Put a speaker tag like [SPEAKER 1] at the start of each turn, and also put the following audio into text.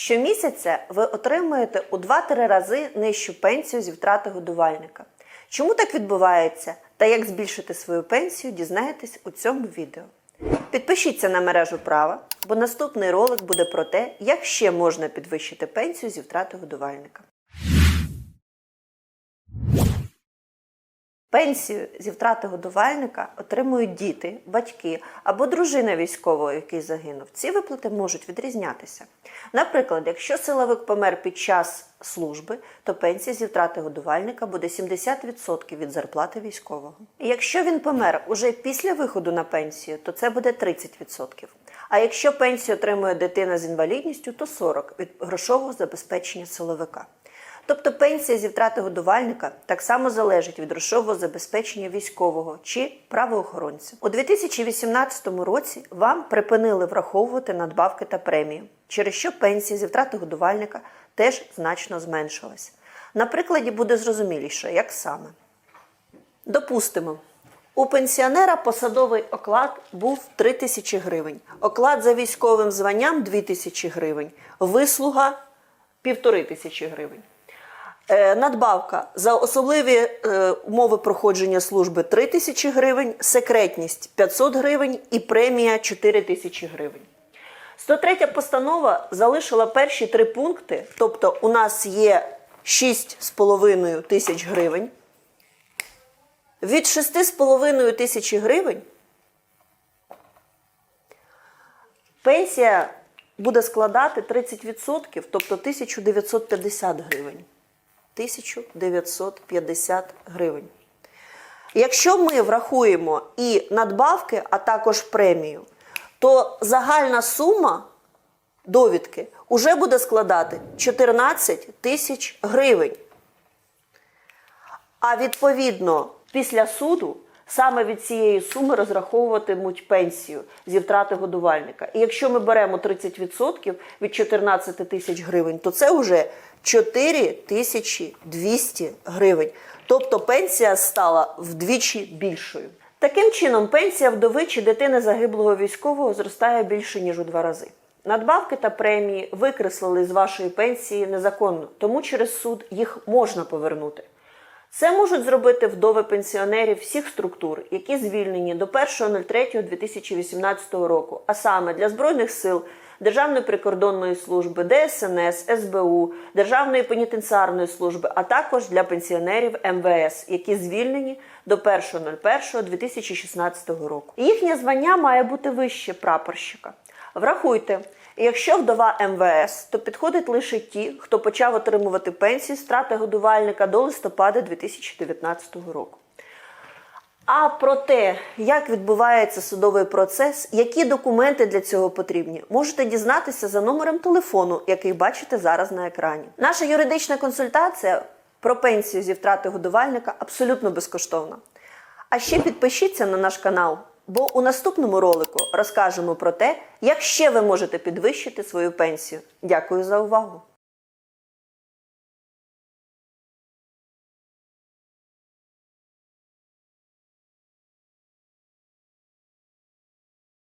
[SPEAKER 1] Щомісяця ви отримуєте у 2-3 рази нижчу пенсію зі втрати годувальника. Чому так відбувається та як збільшити свою пенсію, дізнаєтесь у цьому відео. Підпишіться на мережу права, бо наступний ролик буде про те, як ще можна підвищити пенсію зі втрати годувальника. Пенсію зі втрати годувальника отримують діти, батьки або дружина військового, який загинув. Ці виплати можуть відрізнятися. Наприклад, якщо силовик помер під час служби, то пенсія зі втрати годувальника буде 70% від зарплати військового. І якщо він помер уже після виходу на пенсію, то це буде 30%. А якщо пенсію отримує дитина з інвалідністю, то 40% від грошового забезпечення силовика. Тобто пенсія зі втрати годувальника так само залежить від грошового забезпечення військового чи правоохоронця. У 2018 році вам припинили враховувати надбавки та премії, через що пенсія зі втрати годувальника теж значно зменшилась. На прикладі буде зрозуміліше, як саме. Допустимо, у пенсіонера посадовий оклад був 3 тисячі гривень, оклад за військовим званням 2 тисячі гривень, вислуга 1,5 тисячі гривень. Е, Надбавка за особливі е, умови проходження служби 3 тисячі гривень, секретність 500 гривень і премія 4 тисячі гривень. 103 постанова залишила перші три пункти, тобто у нас є 6,5 тисяч гривень. Від 6,5 тисячі гривень пенсія буде складати 30%, тобто 1950 гривень. 1950 гривень. Якщо ми врахуємо і надбавки, а також премію, то загальна сума довідки вже буде складати 14 тисяч гривень. А відповідно, після суду саме від цієї суми розраховуватимуть пенсію зі втрати годувальника. І якщо ми беремо 30% від 14 тисяч гривень, то це вже 4 тисячі 200 гривень. Тобто пенсія стала вдвічі більшою. Таким чином, пенсія вдови чи дитини загиблого військового зростає більше ніж у два рази. Надбавки та премії викреслили з вашої пенсії незаконно, тому через суд їх можна повернути. Це можуть зробити вдови пенсіонерів всіх структур, які звільнені до 1.03.2018 року, а саме для Збройних сил, Державної прикордонної служби, ДСНС, СБУ, Державної пенітенціарної служби, а також для пенсіонерів МВС, які звільнені до 1.01.2016 року. Їхнє звання має бути вище прапорщика. Врахуйте, якщо вдова МВС, то підходять лише ті, хто почав отримувати пенсії з втрати годувальника до листопада 2019 року. А про те, як відбувається судовий процес, які документи для цього потрібні, можете дізнатися за номером телефону, який бачите зараз на екрані. Наша юридична консультація про пенсію зі втрати годувальника абсолютно безкоштовна. А ще підпишіться на наш канал, бо у наступному ролику розкажемо про те, як ще ви можете підвищити свою пенсію. Дякую за увагу!